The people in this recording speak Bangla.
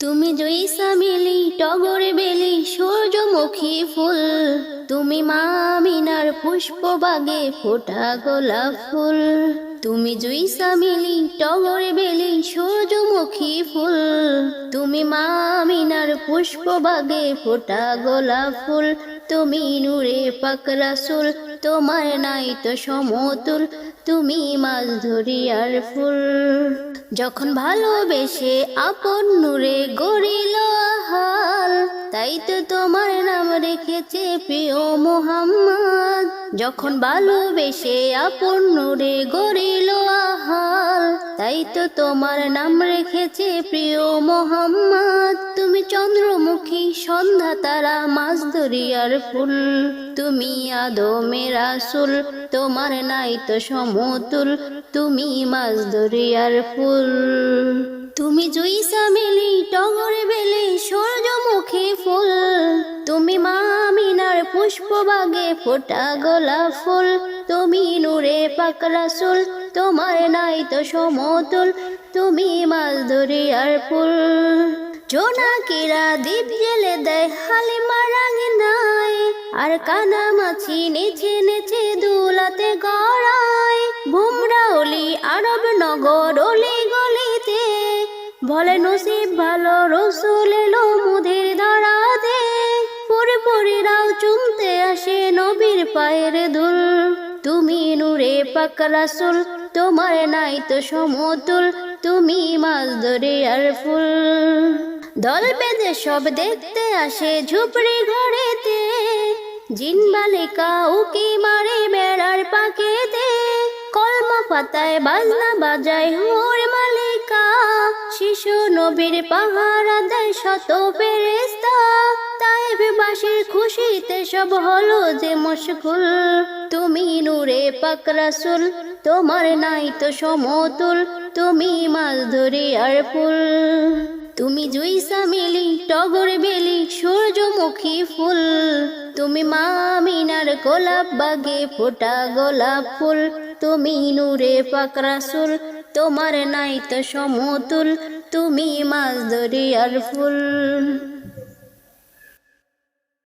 তুমি জয়সা মিলি, টগর বেলি, সূর্যমুখী ফুল। তুমি মা মিনার পুষ্প বাগে ফোটা গোলাপ ফুল। তুমি জুইসা মিলি, টগর বেলি, সূর্যমুখী ফুল। তুমি মা মিনার পুষ্প বাগে ফোটা গোলাপ ফুল। তুমি নূরে পাকরাসুল তোমার নাই তো সমতুল, তুমি মাছ ধরিয়ার ফুল। যখন ভালোবেসে আপন নূরে গড়িল হাল, তাই তো তোমার নাম রেখেছে প্রিয় মোহাম্মদ। যখন ভালোবেসে আপন নূরে গড়িল হাল, তাই তো তোমার নাম রেখেছে প্রিয় মোহাম্মদ। তুমি চন্দ্রমুখী, সন্ধ্যা তারা মাছ দরিয়ার ফুল। তুমি আদমের আসুল তোমার নাই তো সমতুল, তুমি মাছ দরিয়ার ফুল। তুমি জুইসা মেলি টগর বেলে, সূর্যমুখী ফুল। তুমি মা মিনার পুষ্প বাগে ফোটা গোলাপ ফুল। তুমি নূরে পাকরাসুল তোমার নাই তো সমতুল, তুমি মাছ দরিয়ার ফুল জোনাকিরা দ্বীপ জেলে দেয়, হালিমা রাঙে নাই আর কানা মাছি নেচে নেচে ভুমরাউলি আরব নগর গলিতে। বলে নসিব ভালো রসুল এলো মুদের দাঁড়াতে পরে চুমতে আসে নবীর পায়ের দুল। তুমি নূরে পাক রাসুল তোমার নাই তো সমতুল। তুমি মাছ ধরে আর ফুল। দল বেঁধে সব দেখতে আসে ঝুপড়ি ঘরেতে। জিন বালিকা উকি মারে বেড়ার পাকেতে। কলমা পাতায় বাজনা বাজায় হোর মালিকা। শিশু নবীর পাহারা দেয় শত ফেরেস্তা তাইব বাসের খুশিতে সব হলো যে মশগুল তুমি নূরে পাক রাসুল, তোমার নাই তো সমতুল। তুমি মাছ ধরে আর ফুল। তুমি জুইসা মিলি, টগর বেলি সূর্যমুখী ফুল। তুমি মামিনার গোলাপ বাগে ফোটা গোলাপ ফুল। তুমি নূরে পাকরাসুল তোমার নাই তো সমতুল। তুমি মাছ দরিয়ার ফুল।